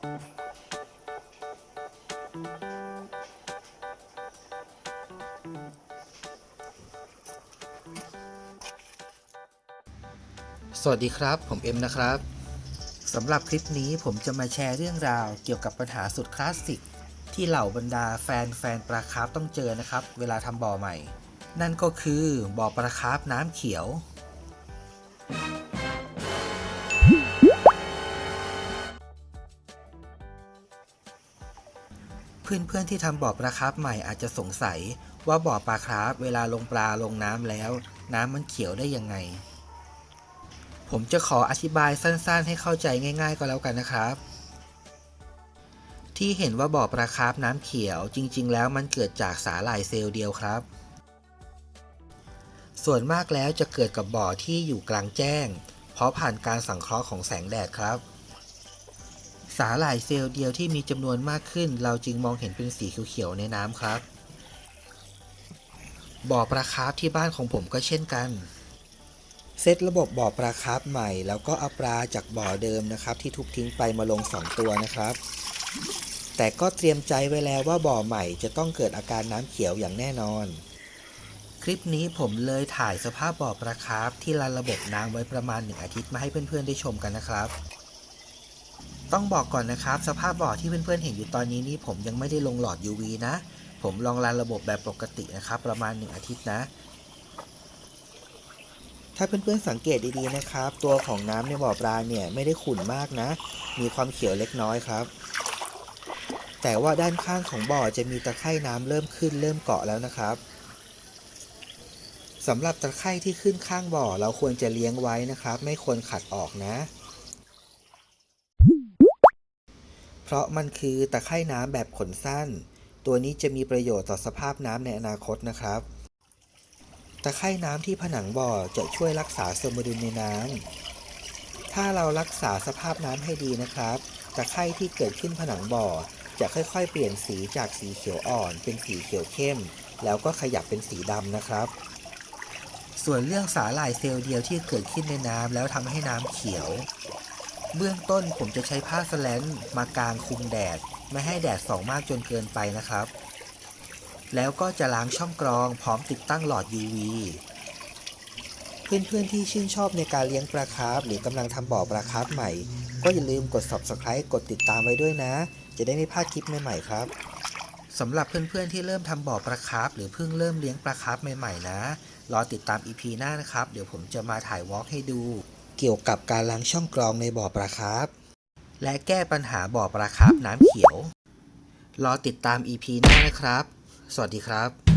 สวัสดีครับ ผมเอ็มนะครับสำหรับคลิปนี้ผมจะมาแชร์เรื่องราวเกี่ยวกับปัญหาสุดคลาสสิก ที่เหล่าบรรดาแฟนแฟนปลาคาร์ฟต้องเจอนะครับ เวลาทำบ่อใหม่ นั่นก็คือบ่อปลาคาร์ฟน้ำเขียว เพื่อนๆที่ทำบ่อปลาคร์ฟใหม่อาจจะสงสัยว่าบ่อปลาคร์ฟเวลาลงปลาลงน้ำแล้ว น้ำมันเขียวได้ยังไง ผมจะขออธิบายสั้นๆ ให้เข้าใจง่าย ๆ ก็แล้วกันนะครับ ที่เห็นว่าบ่อปลาคร์ฟน้ำเขียวจริง ๆ แล้วมันเกิดจากสาหร่ายเซลล์เดียวครับ ส่วนมากแล้วจะเกิดกับบ่อที่อยู่กลางแจ้ง เพราะผ่านการสังเคราะห์ของแสงแดดครับ สาหร่ายเซลล์เดียวที่มีจำนวนมากขึ้น เราจึงมองเห็นเป็นสีเขียวๆในน้ำครับ บ่อปลาคาร์ฟที่บ้านของผมก็เช่นกันเซตระบบบ่อปลาคาร์ฟใหม่ แล้วก็เอาปลาจากบ่อเดิมนะครับ ที่ทุบทิ้งไปมาลง 2 ตัวนะครับ แต่ก็เตรียมใจไว้แล้วว่าบ่อใหม่จะต้องเกิดอาการน้ำเขียวอย่างแน่นอน คลิปนี้ผมเลยถ่ายสภาพบ่อปลาคาร์ฟที่รันระบบน้ำไว้ประมาณหนึ่งอาทิตย์มาให้เพื่อนๆได้ชมกันนะครับ ต้องบอกก่อนนะครับ สภาพบ่อที่เพื่อนๆเห็นอยู่ตอนนี้นี่ผมยังไม่ได้ลงหลอด UV นะ ผมลองรันระบบแบบปกตินะครับ ประมาณหนึ่งอาทิตย์นะ ถ้าเพื่อนๆสังเกตดีๆนะครับ ตัวของน้ำในบ่อปลาเนี่ยไม่ได้ขุ่นมากนะ มีความเขียวเล็กน้อยครับ แต่ว่าด้านข้างของบ่อจะมีตะไคร่น้ำเริ่มขึ้นเริ่มเกาะแล้วนะครับสำหรับตะไคร่ที่ขึ้นข้างบ่อเราควรจะเลี้ยงไว้นะครับ ไม่ควรขัดออกนะ เพราะมันคือตะไคร่น้ำแบบขนสั้น ตัวนี้จะมีประโยชน์ต่อสภาพน้ำในอนาคตนะครับ ตะไคร่น้ำที่ผนังบ่อจะช่วยรักษาสมดุลในน้ำ ถ้าเรารักษาสภาพน้ำให้ดีนะครับ ตะไคร่ที่เกิดขึ้นผนังบ่อจะค่อยๆ เปลี่ยนสีจากสีเขียวอ่อน เป็นสีเขียวเข้ม แล้วก็ขยับเป็นสีดำนะครับ ส่วนเรื่องสาหร่ายเซลล์เดียวที่เกิดขึ้นในน้ำแล้วทำให้น้ำเขียว เบื้องต้นผมจะใช้ผ้าสแลนมากางคุมแดด ไม่ให้แดดส่องมากจนเกินไปนะครับ แล้วก็จะล้างช่องกรองพร้อมติดตั้งหลอด UV เพื่อนๆที่ชื่นชอบในการเลี้ยงปลาคาร์ฟหรือกำลังทำบ่อปลาคาร์ฟใหม่ ก็อย่าลืมกด subscribe กดติดตามไว้ด้วยนะ จะได้ไม่พลาดคลิปใหม่ๆครับสำหรับเพื่อนๆที่เริ่มทำบ่อปลาคาร์ฟหรือเพิ่งเริ่มเลี้ยงปลาคาร์ฟใหม่ๆนะ รอติดตาม EP หน้านะครับ เดี๋ยวผมจะมาถ่ายวอล์กให้ดู เกี่ยวกับการล้างช่องกรองในบ่อปลาคาร์ฟและแก้ปัญหาบ่อปลาคาร์ฟน้ำเขียว รอติดตาม EP หน้านะครับ สวัสดีครับ